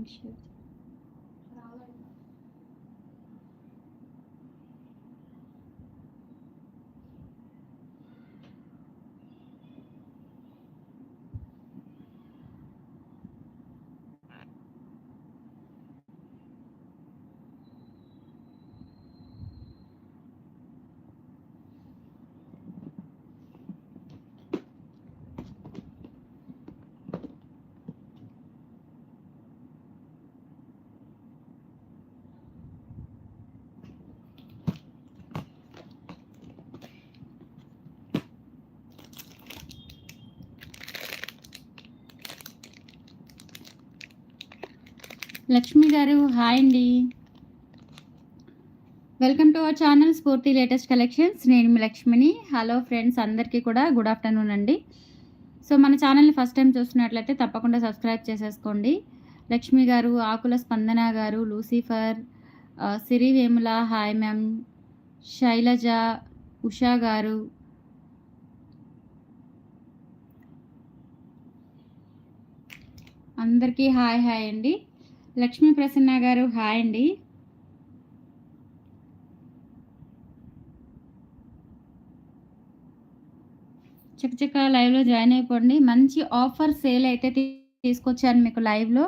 Link Lakshmi గారు hi అండి. Welcome to our channel Spoorthi latest collections. నేను మీ లక్ష్మిని. హలో ఫ్రెండ్స్ అందరికీ కూడా గుడ్ ఆఫ్టర్నూన్ అండి. సో మన ఛానల్ని ఫస్ట్ టైం చూస్తున్నట్లయితే తప్పకుండా సబ్స్క్రైబ్ చేసేసుకోండి. లక్ష్మి గారు ఆకుల స్పందన గారు Lucifer Siri Vemula hi ma'am Sailaja Usha గారు. అందరికీ హాయ్ హాయ్ అండి. లక్ష్మీ ప్రసన్న గారు హాయ్ అండి. చకచక లైవ్లో జాయిన్ అయిపోండి. మంచి ఆఫర్ సేల్ అయితే తీసుకొచ్చాను మీకు లైవ్లో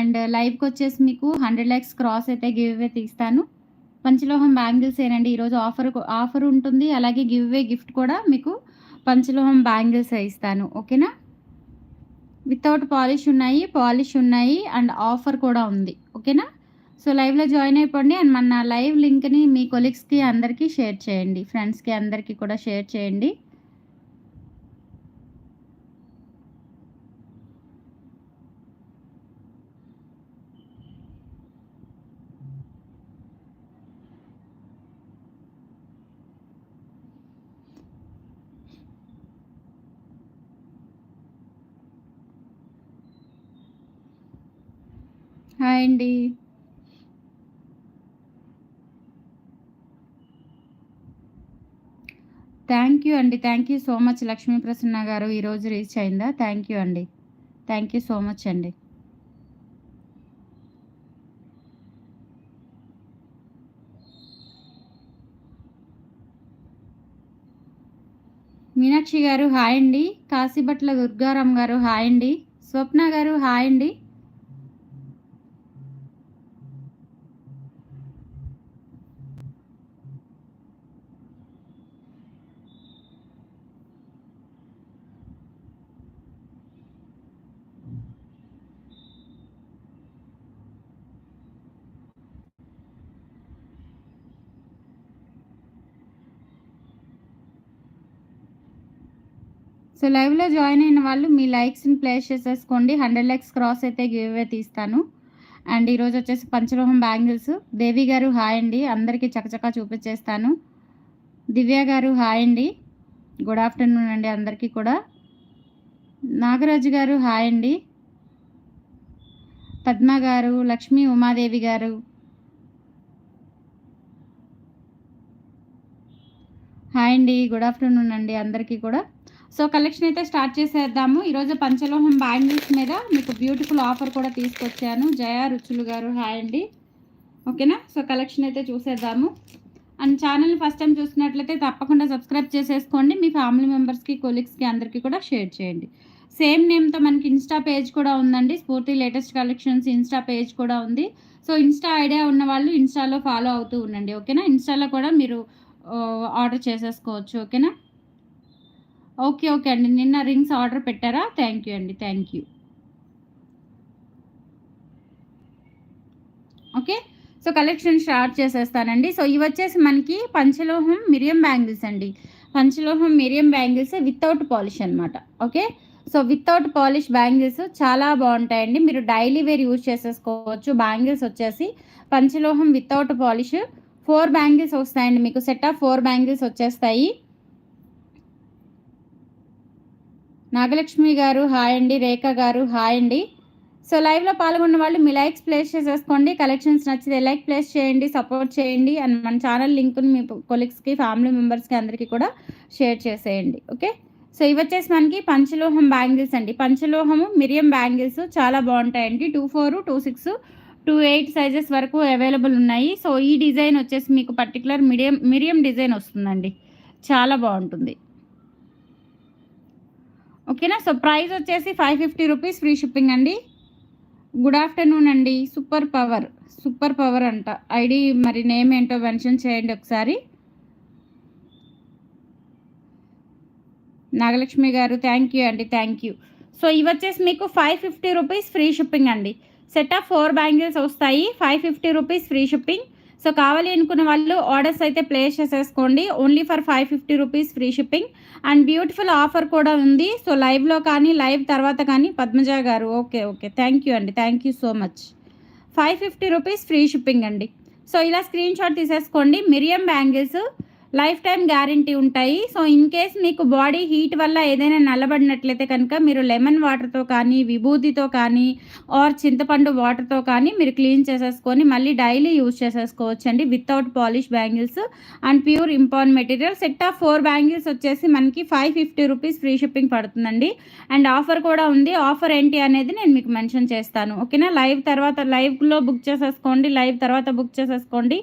అండ్ లైవ్కి వచ్చేసి మీకు హండ్రెడ్ ల్యాక్స్ క్రాస్ అయితే గివ్ అవే తీస్తాను. పంచలోహం బ్యాంగిల్స్ ఏనండి ఈరోజు ఆఫర్ ఆఫర్ ఉంటుంది. అలాగే గివ్ అవే గిఫ్ట్ కూడా మీకు పంచలోహం బ్యాంగిల్స్ ఇస్తాను. ఓకేనా? వితౌట్ పాలిష్ ఉన్నాయి పాలిష్ ఉన్నాయి అండ్ ఆఫర్ కూడా ఉంది. ఓకేనా సో లైవ్లో జాయిన్ అయిపోండి అండ్ మన లైవ్ లింక్ని మీ కొలీగ్స్కి అందరికీ షేర్ చేయండి. ఫ్రెండ్స్కి అందరికీ కూడా షేర్ చేయండి. హాయ్ అండి. థ్యాంక్ యూ అండి. Thank you so much Lakshmi Prasanna గారు ఈరోజు రీచ్ అయిందా? థ్యాంక్ యూ అండి. థ్యాంక్ యూ సో మచ్ అండి. మీనాక్షి గారు హాయ్ అండి. కాశీభట్ల దుర్గారాం గారు హాయ్ అండి. స్వప్న గారు హాయ్ అండి. సో లైవ్లో జాయిన్ అయిన వాళ్ళు మీ లైక్స్ని ప్లేస్ చేసేసుకోండి. హండ్రెడ్ లైక్స్ క్రాస్ అయితే గివ్ తీస్తాను. అండ్ ఈరోజు వచ్చేసి పంచలోహం బ్యాంగిల్స్. దేవి గారు హాయ్ అండి. అందరికీ చకచకా చూపించేస్తాను. దివ్య గారు హాయ్ అండి. గుడ్ ఆఫ్టర్నూన్ అండి అందరికీ కూడా. నాగరాజు గారు హాయ్ అండి. పద్మ గారు లక్ష్మీ ఉమాదేవి గారు. హాయ్ అండి. గుడ్ ఆఫ్టర్నూన్ అండి అందరికీ కూడా. సో కలెక్షన్ అయితే స్టార్ట్ చేసేద్దాము. ఈరోజు పంచలోహం బ్యాంగిల్స్ మీద మీకు బ్యూటిఫుల్ ఆఫర్ కూడా తీసుకొచ్చాను. జయా రుచులు గారు హాయ్ అండి. ఓకేనా? సో కలెక్షన్ అయితే చూసేద్దాము. అండ్ ఛానల్ని ఫస్ట్ టైం చూసినట్లయితే తప్పకుండా సబ్స్క్రైబ్ చేసేసుకోండి. మీ ఫ్యామిలీ మెంబర్స్కి కొలీగ్స్కి అందరికీ కూడా షేర్ చేయండి. సేమ్ నేమ్తో మనకి ఇన్స్టా పేజ్ కూడా ఉందండి. స్ఫూర్తి లేటెస్ట్ కలెక్షన్స్ ఇన్స్టా పేజ్ కూడా ఉంది. సో ఇన్స్టా ఐడియా ఉన్న వాళ్ళు ఇన్స్టాలో ఫాలో అవుతూ ఉండండి. ఓకేనా? ఇన్స్టాలో కూడా మీరు ఆర్డర్ చేసేసుకోవచ్చు. ఓకేనా? ఓకే ఓకే అండి. నిన్న రింగ్స్ ఆర్డర్ పెట్టారా? థ్యాంక్ యూ అండి thank you. Okay so collection start చేసేస్తానండి. So ఇవి వచ్చేసి మనకి పంచలోహం మిరియం బ్యాంగిల్స్ అండి. పంచలోహం మిరియం బ్యాంగిల్స్ వితౌట్ పాలిష్ అనమాట okay so without polish bangles చాలా బాగుంటాయండి. మీరు డైలీ వేర్ యూజ్ చేసేసుకోవచ్చు. బ్యాంగిల్స్ వచ్చేసి పంచలోహం వితౌట్ పాలిష్ ఫోర్ బ్యాంగిల్స్ వస్తాయండి. మీకు సెట్ ఆఫ్ ఫోర్ బ్యాంగిల్స్ వచ్చేస్తాయి. నాగలక్ష్మి గారు హాయ్ అండి. రేఖ గారు హాయ్ అండి. సో లైవ్లో పాల్గొన్న వాళ్ళు మీ లైక్స్ ప్లేస్ చేసేసుకోండి. కలెక్షన్స్ నచ్చితే లైక్ ప్లేస్ చేయండి సపోర్ట్ చేయండి. అండ్ మన ఛానల్ లింక్ని మీ కొలీగ్స్కి ఫ్యామిలీ మెంబర్స్కి అందరికీ కూడా షేర్ చేసేయండి. ఓకే? సో ఇవి వచ్చేసి మనకి పంచలోహం బ్యాంగిల్స్ అండి. పంచలోహము మిరియం బ్యాంగిల్స్ చాలా బాగుంటాయండి. Two four two six two eight sizes వరకు అవైలబుల్ ఉన్నాయి. సో ఈ డిజైన్ వచ్చేసి మీకు పర్టికులర్ మిడియం మిరియం డిజైన్ వస్తుందండి. చాలా బాగుంటుంది. ఓకేనా? సో ప్రైస్ వచ్చేసి five fifty rupees free shipping అండి. గుడ్ ఆఫ్టర్నూన్ అండి. Super power. సూపర్ పవర్ అంట. ఐడి మరి నేమ్ ఏంటో మెన్షన్ చేయండి ఒకసారి. నాగలక్ష్మి గారు థ్యాంక్ యూ అండి థ్యాంక్ యూ. సో ఇవి వచ్చేసి మీకు five fifty rupees free shipping అండి. సెట్ ఆఫ్ ఫోర్ బ్యాంగిల్స్ వస్తాయి. Five fifty rupees free shipping. So కావాలి అనుకున్న వాళ్ళు ఆర్డర్స్ అయితే ప్లేస్ చేసేసుకోండి. Only for five fifty rupees free shipping and beautiful offer కూడా ఉంది. సో లైవ్లో కానీ లైవ్ తర్వాత కానీ పద్మజ గారు. ఓకే ఓకే థ్యాంక్ యూ అండి. Thank you so much five fifty rupees free shipping అండి. సో ఇలా స్క్రీన్ షాట్ తీసేసుకోండి. మిరియం బ్యాంగిల్స్ లైఫ్ టైం గ్యారంటీ ఉంటాయి. సో ఇన్ కేస్ మీకు బాడీ హీట్ వల్ల ఏదైనా నల్లబడినట్లయితే కనుక మీరు లెమన్ వాటర్తో కానీ విభూతితో కానీ ఆర్ చింతపండు వాటర్తో కానీ మీరు క్లీన్ చేసేసుకొని మళ్ళీ డైలీ యూజ్ చేసేసుకోవచ్చు అండి without polish bangles and pure impon material. Set of four bangles వచ్చేసి మనకి five fifty rupees free shipping పడుతుందండి. అండ్ ఆఫర్ కూడా ఉంది. ఆఫర్ ఏంటి అనేది నేను మీకు మెన్షన్ చేస్తాను. ఓకేనా? లైవ్ తర్వాత లైవ్లో బుక్ చేసేసుకోండి. లైవ్ తర్వాత బుక్ చేసేసుకోండి.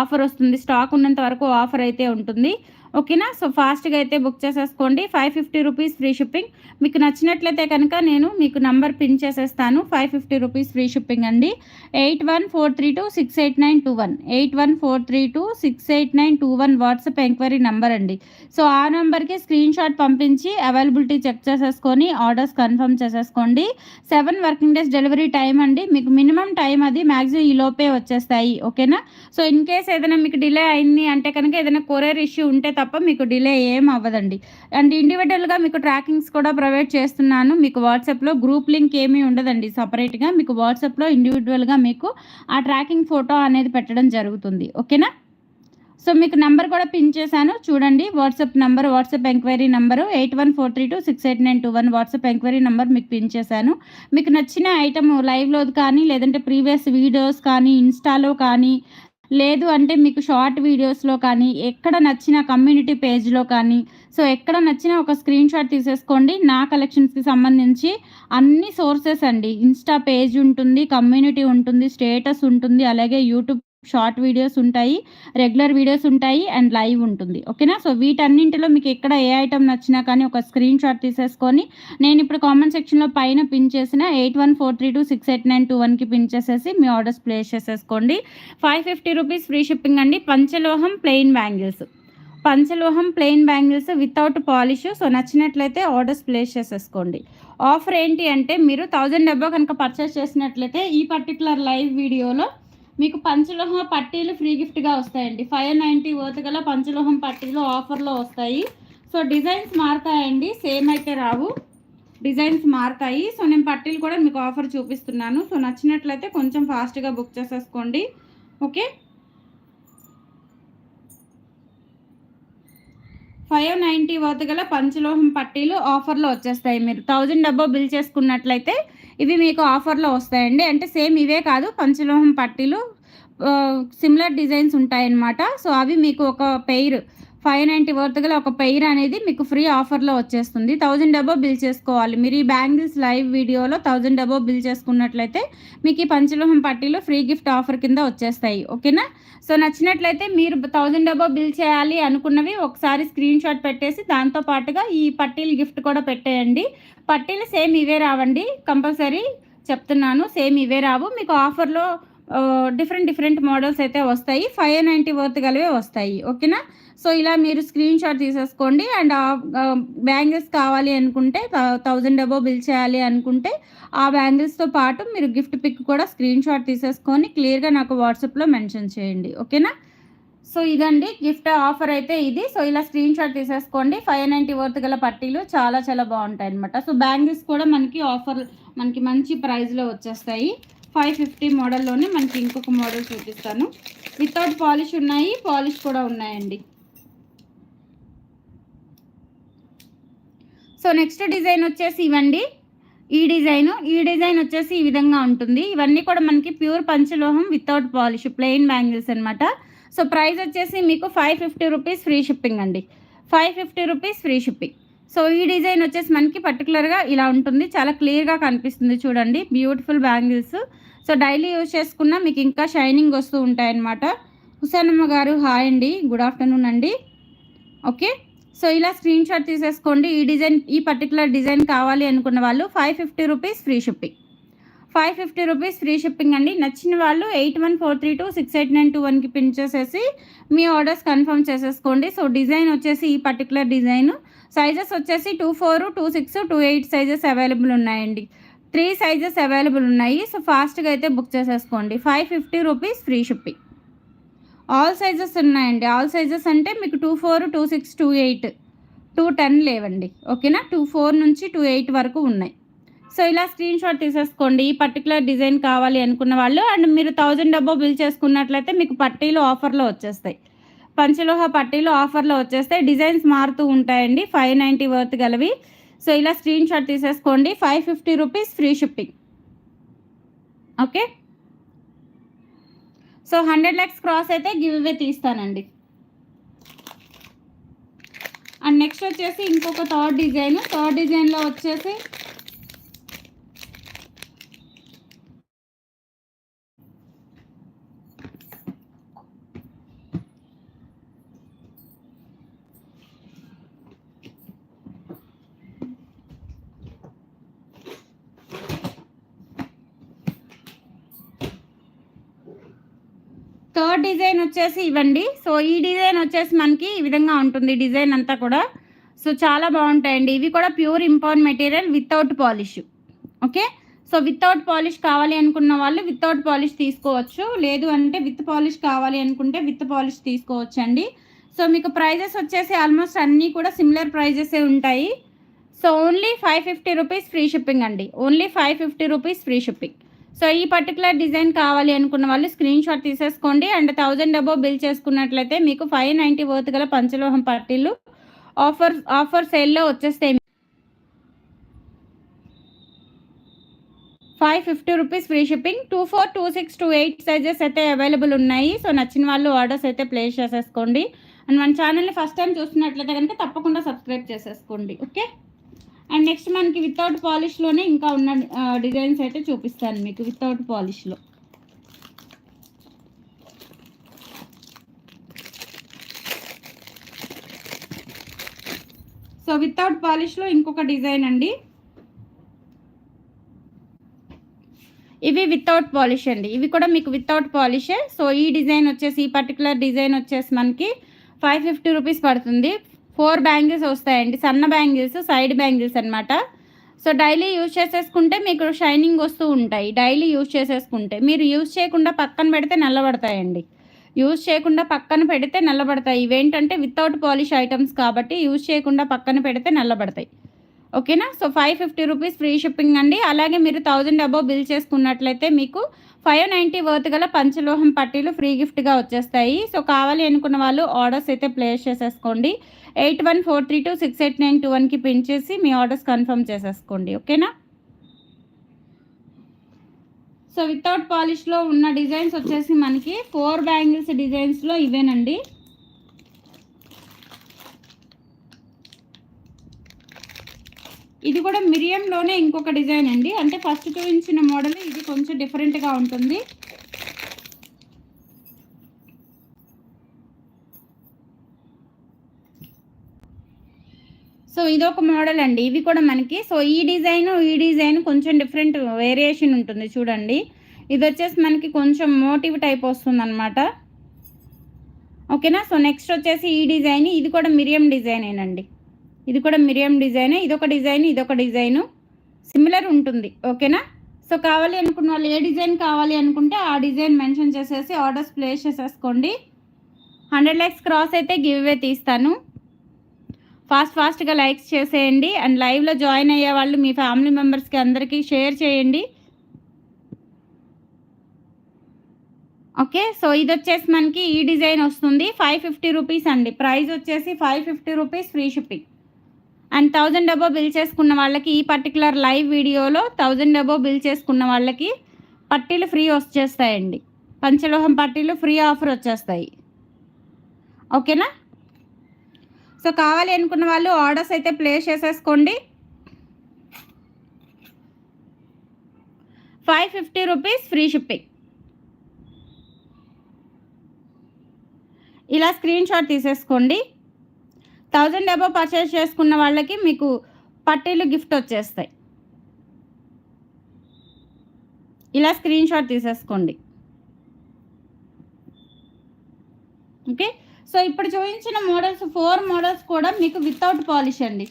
ఆఫర్ వస్తుంది. స్టాక్ ఉన్నంత వరకు ఆఫర్ అయితే ఉంటుంది. ఓకేనా? సో ఫాస్ట్గా అయితే బుక్ చేసేసుకోండి. Five fifty rupees free shipping. మీకు నచ్చినట్లయితే కనుక నేను మీకు నంబర్ పిన్ చేసేస్తాను. Five fifty rupees free shipping అండి. Eight one four three two six eight nine two one. Eight one four three two six eight nine two one WhatsApp enquiry number అండి. So ఆ నెంబర్కి screenshot పంపించి availability check చేసేసుకొని orders confirm చేసేసుకోండి. Seven working days delivery time అండి. మీకు minimum time అది maximum ఈ లోపే వచ్చేస్తాయి. ఓకేనా? సో ఇన్ కేస్ ఏదైనా మీకు డిలే అయింది అంటే కనుక ఏదైనా కొరియర్ ఇష్యూ ఉంటే తప్ప మీకు డిలే ఏం అవ్వదండి. అండ్ ఇండివిజువల్గా మీకు ట్రాకింగ్స్ కూడా ప్రొవైడ్ చేస్తున్నాను. మీకు వాట్సాప్లో గ్రూప్ లింక్ ఏమీ ఉండదండి. సపరేట్గా మీకు వాట్సాప్లో ఇండివిజువల్గా మీకు ఆ ట్రాకింగ్ ఫోటో అనేది పెట్టడం జరుగుతుంది. ఓకేనా? సో మీకు నెంబర్ కూడా పిన్ చేశాను. చూడండి WhatsApp number WhatsApp enquiry number eight one four three two six eight nine two one WhatsApp enquiry number మీకు పిన్ చేశాను. మీకు నచ్చిన ఐటమ్ లైవ్లో కానీ లేదంటే ప్రీవియస్ వీడియోస్ కానీ ఇన్స్టాలో కానీ లేదు అంటే మీకు షార్ట్ వీడియోస్లో కానీ ఎక్కడ నచ్చిన కమ్యూనిటీ పేజ్లో కానీ సో ఎక్కడ నచ్చిన ఒక స్క్రీన్ షాట్ తీసేసుకోండి. నా కలెక్షన్స్కి సంబంధించి అన్ని సోర్సెస్ అండి. ఇన్స్టా పేజ్ ఉంటుంది కమ్యూనిటీ ఉంటుంది స్టేటస్ ఉంటుంది అలాగే యూట్యూబ్ షార్ట్ వీడియోస్ ఉంటాయి రెగ్యులర్ వీడియోస్ ఉంటాయి అండ్ లైవ్ ఉంటుంది. ఓకేనా? సో వీటన్నింటిలో మీకు ఎక్కడ ఏ ఐటమ్ నచ్చినా కానీ ఒక స్క్రీన్ షాట్ తీసేసుకొని నేను ఇప్పుడు కామెంట్ సెక్షన్లో పైన పిన్ చేసిన eight one four three two six eight nine two వన్కి పిన్ చేసేసి మీ ఆర్డర్స్ ప్లేస్ చేసేసుకోండి. Five fifty rupees free shipping అండి. పంచలోహం plain bangles. పంచలోహం plain bangles without polish. So నచ్చినట్లయితే ఆర్డర్స్ ప్లేస్ చేసేసుకోండి. ఆఫర్ ఏంటి అంటే మీరు థౌజండ్ డబ్బా కనుక పర్చేస్ చేసినట్లయితే ఈ పర్టికులర్ లైవ్ వీడియోలో మీకు పంచలోహం పట్టీలు ఫ్రీ గిఫ్ట్గా వస్తాయండి. ఫైవ్ నైంటీ వర్త్ గల పంచలోహం పట్టీలు ఆఫర్లో వస్తాయి. So designs మారుతాయండి. సేమ్ అయితే రావు. డిజైన్స్ మారుతాయి. సో నేను పట్టీలు కూడా మీకు ఆఫర్ చూపిస్తున్నాను. సో నచ్చినట్లయితే కొంచెం ఫాస్ట్గా బుక్ చేసేసుకోండి. ఓకే? ఫైవ్ నైంటీ వర్త్ గల పంచలోహం పట్టీలు ఆఫర్లో వచ్చేస్తాయి. మీరు థౌజండ్ డబ్బా బిల్ చేసుకున్నట్లయితే ఇవి మీకు ఆఫర్లో వస్తాయండి. అంటే సేమ్ ఇవే కాదు పంచలోహం పట్టీలు సిమిలర్ డిజైన్స్ ఉంటాయన్నమాట. సో అవి మీకు ఒక పెయిర్ ఫైవ్ నైంటీ వర్త్ గల ఒక పెయిర్ అనేది మీకు ఫ్రీ ఆఫర్లో వచ్చేస్తుంది. థౌజండ్ డబ్బో బిల్ చేసుకోవాలి. మీరు ఈ బ్యాంగిల్స్ లైవ్ వీడియోలో థౌజండ్ డబ్బో బిల్ చేసుకున్నట్లయితే మీకు ఈ పంచలోహం పట్టీలు ఫ్రీ గిఫ్ట్ ఆఫర్ కింద వచ్చేస్తాయి. ఓకేనా? సో నచ్చినట్లయితే మీరు థౌజండ్ డబ్బో బిల్ చేయాలి అనుకున్నవి ఒకసారి స్క్రీన్ షాట్ పెట్టేసి దాంతో పాటుగా ఈ పట్టీలు గిఫ్ట్ కూడా పెట్టేయండి. పట్టీలు సేమ్ ఇవే రావండి. కంపల్సరీ చెప్తున్నాను సేమ్ ఇవే రావు. మీకు ఆఫర్లో డిఫరెంట్ డిఫరెంట్ మోడల్స్ అయితే వస్తాయి. ఫైవ్ నైంటీ వర్త్ గలవే వస్తాయి. ఓకేనా? సో ఇలా మీరు స్క్రీన్ షాట్ తీసేసుకోండి. అండ్ బ్యాంగిల్స్ కావాలి అనుకుంటే థౌజండ్ అబో బిల్ చేయాలి అనుకుంటే ఆ బ్యాంగిల్స్తో పాటు మీరు గిఫ్ట్ పిక్ కూడా స్క్రీన్ షాట్ తీసేసుకొని క్లియర్గా నాకు వాట్సాప్లో మెన్షన్ చేయండి. ఓకేనా సో ఇదండి గిఫ్ట్ ఆఫర్ అయితే ఇది. సో ఇలా స్క్రీన్ షాట్ తీసేసుకోండి. ఫైవ్ నైంటీ వర్త్ గల పట్టీలు చాలా చాలా బాగుంటాయి అనమాట సో బ్యాంగిల్స్ కూడా మనకి ఆఫర్ మనకి మంచి ప్రైస్లో వచ్చేస్తాయి. ఫైవ్ ఫిఫ్టీ మోడల్లోనే మనకి ఇంకొక మోడల్ చూపిస్తాను. వితౌట్ పాలిష్ ఉన్నాయి పాలిష్ కూడా ఉన్నాయండి. సో నెక్స్ట్ డిజైన్ వచ్చేసి ఇవ్వండి. ఈ డిజైన్ ఈ డిజైన్ వచ్చేసి ఈ విధంగా ఉంటుంది. ఇవన్నీ కూడా మనకి ప్యూర్ పంచలోహం వితౌట్ పాలిష్ ప్లెయిన్ బ్యాంగిల్స్ అనమాట సో ప్రైస్ వచ్చేసి మీకు five fifty rupees free shipping అండి. Five fifty rupees free shipping. So ఈ డిజైన్ వచ్చేసి మనకి పర్టికులర్గా ఇలా ఉంటుంది. చాలా క్లియర్గా కనిపిస్తుంది చూడండి. Beautiful bangles. So daily use చేసుకున్న మీకు ఇంకా షైనింగ్ వస్తూ ఉంటాయన్నమాట. హుసేనమ్మ గారు హాయ్ అండి. గుడ్ ఆఫ్టర్నూన్ అండి. ఓకే. సో ఇలా స్క్రీన్ షాట్ తీసేసుకోండి. ఈ డిజైన్ ఈ పర్టికులర్ డిజైన్ కావాలి అనుకున్న వాళ్ళు five fifty rupees free shipping five fifty rupees free shipping అండి. నచ్చిన వాళ్ళు eight one four three two six eight nine two వన్కి పిన్ చేసేసి మీ ఆర్డర్స్ కన్ఫర్మ్ చేసేసుకోండి. సో డిజైన్ వచ్చేసి ఈ పర్టికులర్ డిజైన్ సైజెస్ వచ్చేసి two four two six two eight sizes available ఉన్నాయండి. త్రీ సైజెస్ అవైలబుల్ ఉన్నాయి. సో ఫాస్ట్గా అయితే బుక్ చేసేసుకోండి. Five fifty rupees free shipping all sizes ఉన్నాయండి. ఆల్ సైజెస్ అంటే మీకు two four two six two eight two ten లేవండి. ఓకేనా టూ ఫోర్ నుంచి టూ ఎయిట్ వరకు ఉన్నాయి. సో ఇలా స్క్రీన్ షాట్ తీసేసుకోండి. ఈ పర్టికులర్ డిజైన్ కావాలి అనుకున్న వాళ్ళు అండ్ మీరు థౌజండ్ డబ్బో బిల్ చేసుకున్నట్లయితే మీకు పట్టీలు ఆఫర్లో వచ్చేస్తాయి. పంచలోహ పట్టీలు ఆఫర్లో వచ్చేస్తాయి. డిజైన్స్ మారుతూ ఉంటాయండి. ఫైవ్ నైంటీ వర్త్ గలవి. సో ఇలా స్క్రీన్ షాట్ తీసేసుకోండి. Five fifty rupees free shipping okay so hundred likes cross అయితే గివ్ అవే తీస్తానండి. అండ్ నెక్స్ట్ వచ్చేసి ఇంకొక థర్డ్ డిజైన్. థర్డ్ డిజైన్లో వచ్చేసి థర్డ్ డిజైన్ వచ్చేసి ఇవ్వండి. సో ఈ డిజైన్ వచ్చేసి మనకి ఈ విధంగా ఉంటుంది డిజైన్ అంతా కూడా. సో చాలా బాగుంటాయండి. ఇవి కూడా pure import material without polish. Okay? So without polish కావాలి అనుకున్న వాళ్ళు వితౌట్ పాలిష్ తీసుకోవచ్చు. లేదు అంటే విత్ పాలిష్ కావాలి అనుకుంటే విత్ పాలిష్ తీసుకోవచ్చు అండి సో మీకు ప్రైజెస్ వచ్చేసి ఆల్మోస్ట్ అన్నీ కూడా సిమిలర్ ప్రైజెసే ఉంటాయి. So only five fifty rupees free shipping అండి. Only five fifty rupees free shipping. So ఈ పర్టికులర్ డిజైన్ కావాలి అనుకున్న వాళ్ళు స్క్రీన్ షాట్ తీసేసుకోండి. అండ్ థౌజండ్ అబో బిల్ చేసుకున్నట్లయితే మీకు ఫైవ్ నైంటీ వర్త్ గల పంచలోహం పట్టీలు ఆఫర్ ఆఫర్ సేల్లో వచ్చేస్తాయి. Five fifty rupees free shipping two four two six two eight sizes అయితే అవైలబుల్ ఉన్నాయి. సో నచ్చిన వాళ్ళు ఆర్డర్స్ అయితే ప్లేస్ చేసేసుకోండి. అండ్ మన ఛానల్ని ఫస్ట్ టైం చూస్తున్నట్లయితే కనుక తప్పకుండా సబ్స్క్రైబ్ చేసేసుకోండి. ఓకే అండ్ నెక్స్ట్ మనకి వితౌట్ పాలిష్లోనే ఇంకా ఉన్న డిజైన్స్ అయితే చూపిస్తాను మీకు వితౌట్ పాలిష్లో సో వితౌట్ పాలిష్లో ఇంకొక డిజైన్ అండి. ఇవి వితౌట్ పాలిష్ అండి. ఇవి కూడా మీకు వితౌట్ పాలిషే. సో ఈ డిజైన్ వచ్చేసి ఈ పర్టికులర్ డిజైన్ వచ్చేసి మనకి ఫైవ్ ఫిఫ్టీ రూపీస్ పడుతుంది. ఫోర్ బ్యాంగిల్స్ వస్తాయండి. సన్న బ్యాంగిల్స్ సైడ్ బ్యాంగిల్స్ అనమాట సో డైలీ యూజ్ చేసేసుకుంటే మీకు షైనింగ్ వస్తూ ఉంటాయి. డైలీ యూజ్ చేసేసుకుంటే. మీరు యూజ్ చేయకుండా పక్కన పెడితే నల్లబడతాయండి. యూజ్ చేయకుండా పక్కన పెడితే నల్లబడతాయి. ఇవేంటంటే వితౌట్ పాలిష్ ఐటమ్స్ కాబట్టి యూజ్ చేయకుండా పక్కన పెడితే నల్లబడతాయి. ఓకేనా? So five fifty rupees free shipping అండి. అలాగే మీరు థౌజండ్ అబోవ్ బిల్ చేసుకున్నట్లయితే మీకు ఫైవ్ నైంటీ వర్త్ గల పంచలోహం పట్టీలు ఫ్రీ గిఫ్ట్గా వచ్చేస్తాయి. సో కావాలి అనుకున్న వాళ్ళు ఆర్డర్స్ అయితే ప్లేస్ చేసేసుకోండి. Eight one four three two six eight nine two వన్కి పిన్ చేసి మీ ఆర్డర్స్ కన్ఫర్మ్ చేసేసుకోండి ఓకేనా? సో వితౌట్ పాలిష్లో ఉన్న డిజైన్స్ వచ్చేసి మనకి ఫోర్ బ్యాంగిల్స్ డిజైన్స్లో ఇవేనండి. ఇది కూడా మిరియంలోనే ఇంకొక డిజైన్ అండి. అంటే ఫస్ట్ చూపించిన మోడల్ ఇది కొంచెం డిఫరెంట్గా ఉంటుంది. సో ఇదొక మోడల్ అండి. ఇవి కూడా మనకి. సో ఈ డిజైన్ ఈ డిజైన్ కొంచెం డిఫరెంట్ వేరియేషన్ ఉంటుంది చూడండి. ఇది వచ్చేసి మనకి కొంచెం మోటివ్ టైప్ వస్తుంది అనమాట ఓకేనా? సో నెక్స్ట్ వచ్చేసి ఈ డిజైన్. ఇది కూడా మిరియం డిజైనేనండి. ఇది కూడా మిరియం డిజైనే. ఇదొక డిజైన్ ఇదొక డిజైను. సిమిలర్ ఉంటుంది. ఓకేనా? సో కావాలి అనుకున్న వాళ్ళు ఏ డిజైన్ కావాలి అనుకుంటే ఆ డిజైన్ మెన్షన్ చేసేసి ఆర్డర్స్ ప్లేస్ చేసేసుకోండి. హండ్రెడ్ ల్యాక్స్ క్రాస్ అయితే గివ్ అవే తీస్తాను. ఫాస్ట్ ఫాస్ట్గా లైక్స్ చేసేయండి. అండ్ లైవ్లో జాయిన్ అయ్యే వాళ్ళు మీ ఫ్యామిలీ మెంబర్స్కి అందరికీ షేర్ చేయండి. ఓకే సో ఇది వచ్చేసి మనకి ఈ డిజైన్ వస్తుంది. ఫైవ్ ఫిఫ్టీ రూపీస్ అండి. ప్రైస్ వచ్చేసి five fifty rupees free shipping. And thousand above bill చేసుకున్న వాళ్ళకి ఈ పర్టికులర్ లైవ్ వీడియోలో థౌజండ్ అబో బిల్ చేసుకున్న వాళ్ళకి పట్టీలు ఫ్రీ వచ్చేస్తాయండి. పంచలోహం పట్టీలు ఫ్రీ ఆఫర్ వచ్చేస్తాయి. ఓకేనా? సో కావాలి అనుకున్న వాళ్ళు ఆర్డర్స్ అయితే ప్లేస్ చేసేసుకోండి. Five fifty rupees free shipping. ఇలా స్క్రీన్ షాట్ తీసేసుకోండి. థౌజండ్ అబో పర్చేస్ చేసుకున్న వాళ్ళకి మీకు పట్టీలు గిఫ్ట్ వచ్చేస్తాయి. ఇలా స్క్రీన్ షాట్ తీసేసుకోండి. ఓకే? సో ఇప్పుడు చూపించిన మోడల్స్ ఫోర్ మోడల్స్ కూడా మీకు వితౌట్ పాలిష్ అండి.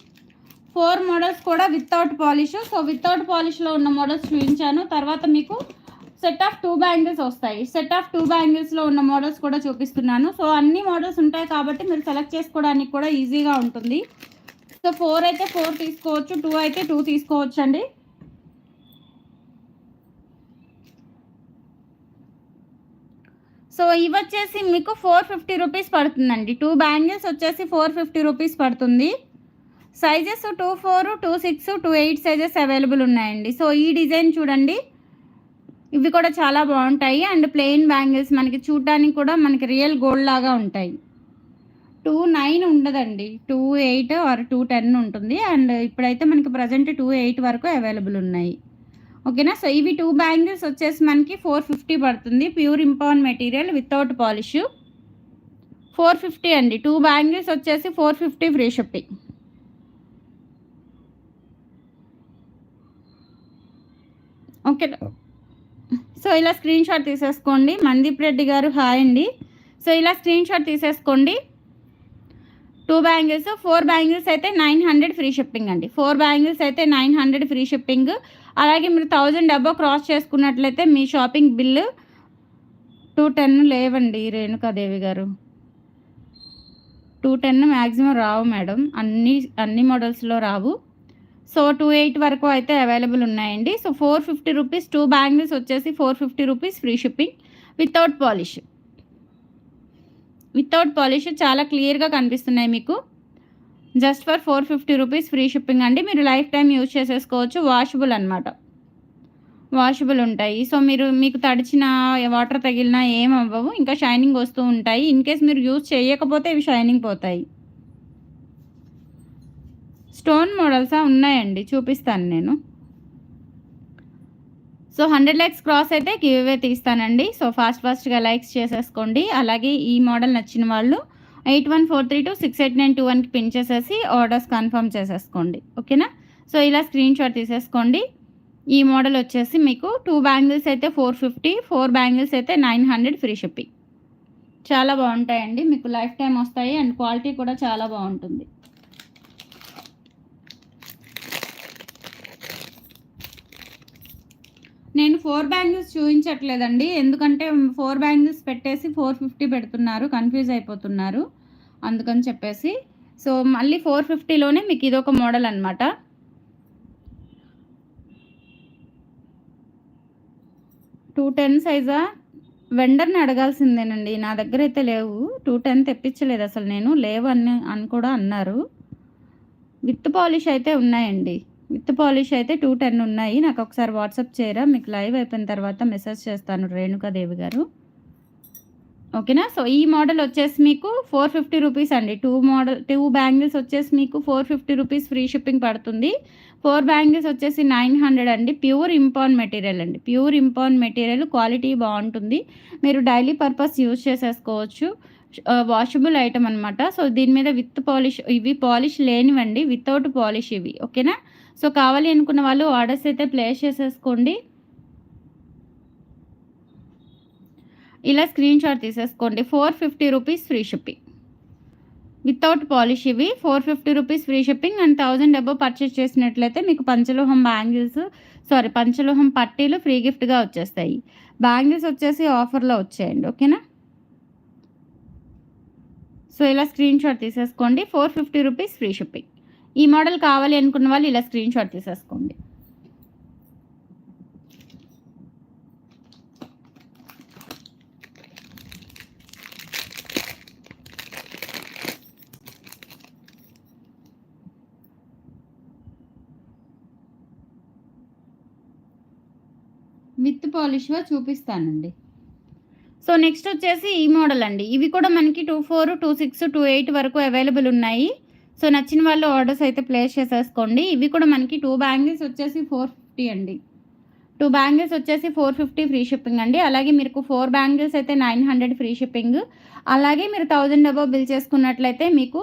ఫోర్ మోడల్స్ కూడా వితౌట్ పాలిష్ సో వితౌట్ పాలిష్లో ఉన్న మోడల్స్ చూపించాను. తర్వాత మీకు సెట్ ఆఫ్ టూ బ్యాంగిల్స్ వస్తాయి. సెట్ ఆఫ్ టూ బ్యాంగిల్స్లో ఉన్న మోడల్స్ కూడా చూపిస్తున్నాను. సో అన్ని మోడల్స్ ఉంటాయి కాబట్టి మీరు సెలెక్ట్ చేసుకోవడానికి కూడా ఈజీగా ఉంటుంది. సో ఫోర్ అయితే ఫోర్ తీసుకోవచ్చు టూ అయితే టూ తీసుకోవచ్చు అండి సో ఇవి వచ్చేసి మీకు ఫోర్ ఫిఫ్టీ రూపీస్ పడుతుందండి. టూ బ్యాంగిల్స్ వచ్చేసి ఫోర్ ఫిఫ్టీ రూపీస్ పడుతుంది. Sizes two four two six two eight sizes available ఉన్నాయండి. సో ఈ డిజైన్ చూడండి. ఇవి కూడా చాలా బాగుంటాయి. అండ్ ప్లెయిన్ బ్యాంగిల్స్ మనకి చూడడానికి కూడా మనకి రియల్ గోల్డ్ లాగా ఉంటాయి. టూ నైన్ ఉండదండి. Two eight or two ten ఉంటుంది. అండ్ ఇప్పుడైతే మనకి ప్రజెంట్ టూ ఎయిట్ వరకు అవైలబుల్ ఉన్నాయి. ఓకేనా? సో ఇవి టూ బ్యాంగిల్స్ వచ్చేసి మనకి ఫోర్ ఫిఫ్టీ పడుతుంది. Pure impon material without polish. Four fifty అండి. టూ బ్యాంగిల్స్ వచ్చేసి four fifty free shipping okay. So ఇలా స్క్రీన్ షాట్ తీసేసుకోండి. మందీప్ రెడ్డి గారు హాయ్ అండి. సో ఇలా స్క్రీన్ షాట్ తీసేసుకోండి. టూ బ్యాంగిల్స్ ఫోర్ బ్యాంగిల్స్ అయితే నైన్ హండ్రెడ్ ఫ్రీ షిప్పింగ్ అండి. ఫోర్ బ్యాంగిల్స్ అయితే నైన్ హండ్రెడ్ ఫ్రీ షిప్పింగ్ అలాగే మీరు థౌజండ్ డబ్బా క్రాస్ చేసుకున్నట్లయితే మీ షాపింగ్ బిల్లు టూ టెన్ లేవండి Renukadevi garu. Two ten maximum రావు మేడం. అన్ని అన్ని మోడల్స్లో రావు. సో టూ ఎయిట్ వరకు అయితే అవైలబుల్ ఉన్నాయండి. So four fifty rupees two bangles వచ్చేసి four fifty rupees free shipping without polish. Without polish చాలా క్లియర్గా కనిపిస్తున్నాయి మీకు. Just for four fifty rupees free shipping అండి. మీరు లైఫ్ టైం యూజ్ చేసేసుకోవచ్చు. వాషబుల్ అనమాట వాషబుల్ ఉంటాయి. సో మీరు మీకు తడిచిన వాటర్ తగిలినా ఏం అవ్వవు. ఇంకా షైనింగ్ వస్తూ ఉంటాయి. ఇన్ కేస్ మీరు యూజ్ చేయకపోతే ఇవి షైనింగ్ పోతాయి. స్టోన్ మోడల్సా ఉన్నాయండి. చూపిస్తాను నేను. సో హండ్రెడ్ ల్యాక్స్ క్రాస్ అయితే గివ్ తీస్తానండి. సో ఫాస్ట్ ఫాస్ట్గా లైక్స్ చేసేసుకోండి. అలాగే ఈ మోడల్ నచ్చిన వాళ్ళు eight one four three two six eight nine two వన్కి పిన్ చేసేసి ఆర్డర్స్ కన్ఫర్మ్ చేసేసుకోండి. ఓకేనా? సో ఇలా స్క్రీన్ షాట్ తీసేసుకోండి. ఈ మోడల్ వచ్చేసి మీకు టూ బ్యాంగిల్స్ అయితే ఫోర్ ఫిఫ్టీ ఫోర్ బ్యాంగిల్స్ అయితే నైన్ హండ్రెడ్ ఫ్రీ షిప్పింగ్ చాలా బాగుంటాయండి. మీకు లైఫ్ టైం వస్తాయి అండ్ క్వాలిటీ కూడా చాలా బాగుంటుంది. నేను ఫోర్ బ్యాంగిల్స్ చూపించట్లేదండి. ఎందుకంటే ఫోర్ బ్యాంగిల్స్ పెట్టేసి ఫోర్ ఫిఫ్టీ పెడుతున్నారు. కన్ఫ్యూజ్ అయిపోతున్నారు. అందుకని చెప్పేసి. సో మళ్ళీ ఫోర్ ఫిఫ్టీలోనే మీకు ఇదొక మోడల్ అనమాట టూ టెన్ సైజా? వెండర్ని అడగాల్సిందేనండి. నా దగ్గర అయితే లేవు. టూ టెన్ తెప్పించలేదు అసలు నేను. లేవు అని అని కూడా అన్నారు. విత్ పాలిష్ అయితే ఉన్నాయండి. విత్ పాలిష్ అయితే టూ టెన్ ఉన్నాయి. నాకు ఒకసారి వాట్సాప్ చేయరా? మీకు లైవ్ అయిపోయిన తర్వాత మెసేజ్ చేస్తాను రేణుకాదేవి గారు. ఓకేనా? సో ఈ మోడల్ వచ్చేసి మీకు ఫోర్ ఫిఫ్టీ రూపీస్ అండి. టూ మోడల్ టూ బ్యాంగిల్స్ వచ్చేసి మీకు four fifty rupees free shipping పడుతుంది. ఫోర్ బ్యాంగిల్స్ వచ్చేసి నైన్ హండ్రెడ్ అండి. ప్యూర్ ఇంపాన్ మెటీరియల్ అండి. ప్యూర్ ఇంపాన్ మెటీరియల్ క్వాలిటీ బాగుంటుంది. మీరు డైలీ పర్పస్ యూజ్ చేసేసుకోవచ్చు. వాషబుల్ ఐటమ్ అనమాట సో దీని మీద విత్ పాలిష్ ఇవి పాలిష్ లేనివండి. వితౌట్ పాలిష్ ఇవి. ఓకేనా? సో కావాలి అనుకున్న వాళ్ళు ఆర్డర్స్ అయితే ప్లేస్ చేసేసుకోండి. ఇలా స్క్రీన్ షాట్ తీసేసుకోండి. Four fifty rupees free shipping. Without polish ఇవి. Four fifty rupees free shipping. And thousand డబ్బు పర్చేస్ చేసినట్లయితే మీకు పంచలోహం బ్యాంగిల్స్ సారీ పంచలోహం పట్టీలు ఫ్రీ గిఫ్ట్గా వచ్చేస్తాయి. బ్యాంగిల్స్ వచ్చేసి ఆఫర్లో వచ్చేయండి. ఓకేనా? సో ఇలా స్క్రీన్ షాట్ తీసేసుకోండి. Four fifty rupees free shipping. ఈ మోడల్ కావాలి అనుకున్న వాళ్ళు ఇలా స్క్రీన్ షాట్ తీసేసుకోండి. విత్ పాలిష్గా చూపిస్తానండి. సో నెక్స్ట్ వచ్చేసి ఈ మోడల్ అండి. ఇవి కూడా మనకి two four two six two eight వరకు అవైలబుల్ ఉన్నాయి. సో నచ్చిన వాళ్ళు ఆర్డర్స్ అయితే ప్లేస్ చేసేసుకోండి. ఇవి కూడా మనకి టూ బ్యాంగిల్స్ వచ్చేసి ఫోర్ ఫిఫ్టీ అండి. టూ బ్యాంగిల్స్ వచ్చేసి ఫోర్ ఫిఫ్టీ ఫ్రీ షిప్పింగ్ అండి. అలాగే మీకు ఫోర్ బ్యాంగిల్స్ అయితే నైన్ హండ్రెడ్ ఫ్రీ షిప్పింగ్. అలాగే మీరు థౌజండ్ అబవ్ బిల్ చేసుకున్నట్లయితే మీకు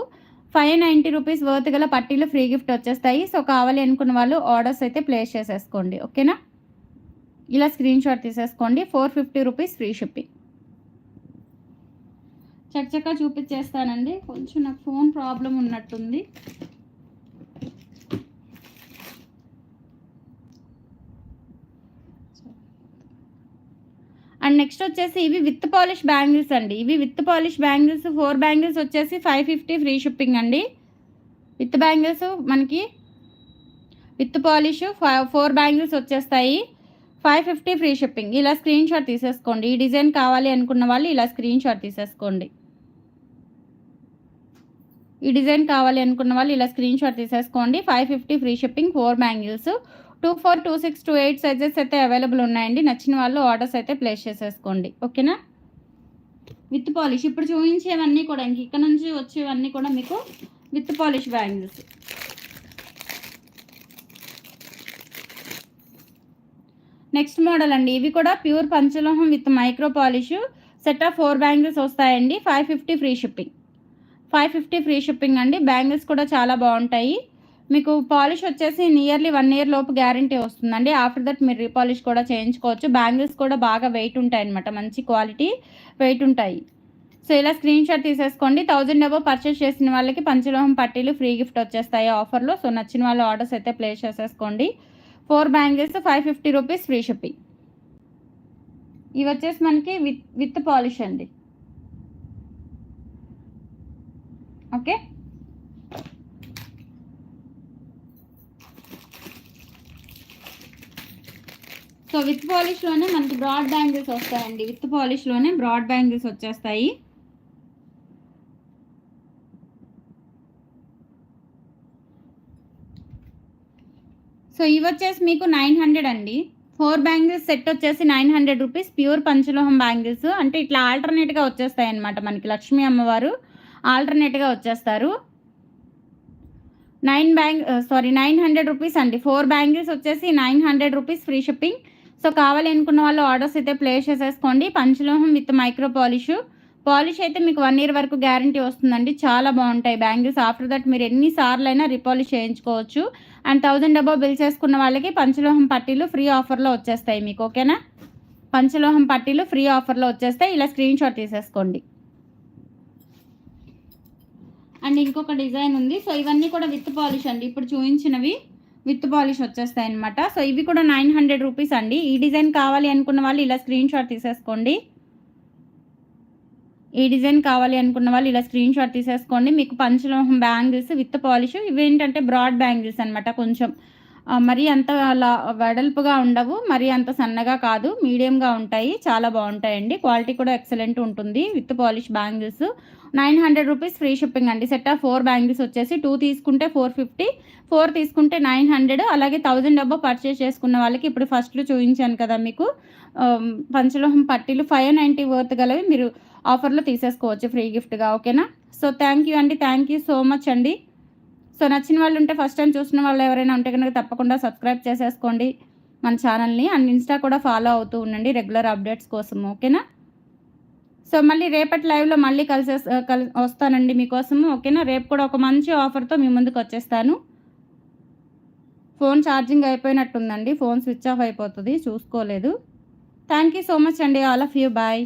ఫైవ్ నైంటీ రూపీస్ వర్త్ గల పట్టీలు ఫ్రీ గిఫ్ట్ వచ్చేస్తాయి. సో కావాలి అనుకున్న వాళ్ళు ఆర్డర్స్ అయితే ప్లేస్ చేసేసుకోండి. ఓకేనా? ఇలా స్క్రీన్ షాట్ తీసేసుకోండి. Four fifty rupees free shipping చక్కగా చూపించేస్తానండి. కొంచెం నాకు ఫోన్ ప్రాబ్లం ఉన్నట్టుంది. అండ్ నెక్స్ట్ వచ్చేసి ఇవి విత్ పాలిష్ బ్యాంగిల్స్ అండి. ఇవి with polish bangles four bangles వచ్చేసి ఫైవ్ ఫిఫ్టీ ఫ్రీ షిప్పింగ్ అండి. విత్ బ్యాంగిల్స్ మనకి విత్ పాలిష్ ఫోర్ బ్యాంగిల్స్ వచ్చేస్తాయి. Five fifty free shipping. ఇలా స్క్రీన్ షాట్ తీసేసుకోండి. ఈ డిజైన్ కావాలి అనుకున్న వాళ్ళు ఇలా స్క్రీన్ షాట్ తీసేసుకోండి. ఈ డిజైన్ కావాలి అనుకున్న వాళ్ళు ఇలా స్క్రీన్ షాట్ తీసేసుకోండి. Five fifty free shipping four bangles two four two six two eight sizes అయితే అవైలబుల్ ఉన్నాయండి. నచ్చిన వాళ్ళు ఆర్డర్స్ అయితే ప్లేస్ చేసేసుకోండి. ఓకేనా? With polish. ఇప్పుడు చూపించేవన్నీ కూడా ఇంక ఇక్కడ నుంచి వచ్చేవన్నీ కూడా మీకు with polish bangles. Next model అండి. ఇవి కూడా pure పంచలోహం with micro polish. Set of four bangles వస్తాయండి. Five fifty free shipping. Five fifty free shipping అండి. బ్యాంగిల్స్ కూడా చాలా బాగుంటాయి. మీకు పాలిష్ వచ్చేసి నియర్లీ వన్ ఇయర్ లోపు గ్యారంటీ వస్తుందండి. ఆఫ్టర్ దట్ మీరు రీపాలిష్ కూడా చేయించుకోవచ్చు. బ్యాంగిల్స్ కూడా బాగా వెయిట్ ఉంటాయి అనమాట మంచి క్వాలిటీ వెయిట్ ఉంటాయి. సో ఇలా స్క్రీన్ షాట్ తీసేసుకోండి. థౌజండ్ అబో పర్చేస్ చేసిన వాళ్ళకి పంచలోహం పట్టీలు ఫ్రీ గిఫ్ట్ వచ్చేస్తాయి ఆఫర్లో. సో నచ్చిన వాళ్ళు ఆర్డర్స్ అయితే ప్లేస్ చేసేసుకోండి. Four bangles five fifty rupees free shipping. ఇవి వచ్చేసి మనకి విత్ విత్ పాలిష్ అండి. ఓకే? సో విత్ పాలిష్లోనే మనకి బ్రాడ్ బ్యాంగిల్స్ వస్తాయండి. విత్ పాలిష్లోనే బ్రాడ్ బ్యాంగిల్స్ వచ్చేస్తాయి. సో ఇవి వచ్చేసి మీకు నైన్ హండ్రెడ్ అండి. ఫోర్ బ్యాంగిల్స్ సెట్ వచ్చేసి నైన్ హండ్రెడ్ రూపీస్. ప్యూర్ పంచలోహం బ్యాంగిల్స్. అంటే ఇట్లా ఆల్టర్నేట్గా వచ్చేస్తాయి అనమాట మనకి లక్ష్మీ అమ్మవారు. ఆల్టర్నేట్గా వచ్చేస్తారు. Nine bang sorry nine hundred rupees అండి. ఫోర్ బ్యాంగిల్స్ వచ్చేసి nine hundred rupees free shipping. So కావాలి అనుకున్న వాళ్ళు ఆర్డర్స్ అయితే ప్లేస్ చేసేసుకోండి. పంచలోహం విత్ మైక్రో పాలిష్. పాలిష్ అయితే మీకు వన్ ఇయర్ వరకు గ్యారంటీ వస్తుందండి. చాలా బాగుంటాయి బ్యాంగిల్స్. ఆఫ్టర్ దట్ మీరు ఎన్నిసార్లు అయినా రిపాలిష్ చేయించుకోవచ్చు. అండ్ థౌజండ్ అబౌవ్ బిల్ చేసుకున్న వాళ్ళకి పంచలోహం పట్టీలు ఫ్రీ ఆఫర్లో వచ్చేస్తాయి మీకు. ఓకేనా? పంచలోహం పట్టీలు ఫ్రీ ఆఫర్లో వచ్చేస్తాయి. ఇలా స్క్రీన్ షాట్ తీసేసుకోండి. అండ్ ఇంకొక డిజైన్ ఉంది. సో ఇవన్నీ కూడా విత్ పాలిష్ అండి. ఇప్పుడు చూపించినవి విత్ పాలిష్ వచ్చేస్తాయి అనమాట సో ఇవి కూడా నైన్ హండ్రెడ్ రూపీస్ అండి. ఈ డిజైన్ కావాలి అనుకున్న వాళ్ళు ఇలా స్క్రీన్ షాట్ తీసేసుకోండి. ఈ డిజైన్ కావాలి అనుకున్న వాళ్ళు ఇలా స్క్రీన్ షాట్ తీసేసుకోండి. మీకు పంచలోహం బ్యాంగిల్స్ విత్ పాలిష్ ఇవి ఏంటంటే బ్రాడ్ బ్యాంగిల్స్ అనమాట కొంచెం. మరి అంత అలా వెడల్పుగా ఉండవు మరి అంత సన్నగా కాదు మీడియంగా ఉంటాయి చాలా బాగుంటాయండి. క్వాలిటీ కూడా ఎక్సలెంట్ ఉంటుంది with polish bangles. Nine hundred rupees free shipping అండి. సెట్ ఆఫ్ ఫోర్ బ్యాంగిల్స్ వచ్చేసి టూ తీసుకుంటే ఫోర్ ఫిఫ్టీ ఫోర్ తీసుకుంటే నైన్ హండ్రెడ్. అలాగే థౌజండ్ డబ్బా పర్చేస్ చేసుకున్న వాళ్ళకి ఇప్పుడు ఫస్ట్లో చూపించాను కదా మీకు. పంచలోహం పట్టీలు ఫైవ్ నైంటీ వర్త్ గలవి. మీరు ఆఫర్లో తీసేసుకోవచ్చు ఫ్రీ గిఫ్ట్గా ఓకేనా? సో థ్యాంక్ యూ అండి. థ్యాంక్ యూ సో మచ్ అండి. సో నచ్చిన వాళ్ళు ఉంటే ఫస్ట్ టైం చూసిన వాళ్ళు ఎవరైనా ఉంటే కనుక తప్పకుండా సబ్స్క్రైబ్ చేసేసుకోండి మన ఛానల్ని. అండ్ ఇన్స్టా కూడా ఫాలో అవుతూ ఉండండి రెగ్యులర్ అప్డేట్స్ కోసం ఓకేనా? సో మళ్ళీ రేపటి లైవ్లో మళ్ళీ కలిసే కలి వస్తానండి మీకోసము ఓకేనా? రేపు కూడా ఒక మంచి ఆఫర్తో మీ ముందుకు వచ్చేస్తాను. ఫోన్ ఛార్జింగ్ అయిపోయినట్టుందండి. ఫోన్ స్విచ్ ఆఫ్ అయిపోతుంది. చూసుకోలేదు. థ్యాంక్ యూ సో మచ్ అండి. All of you. బాయ్.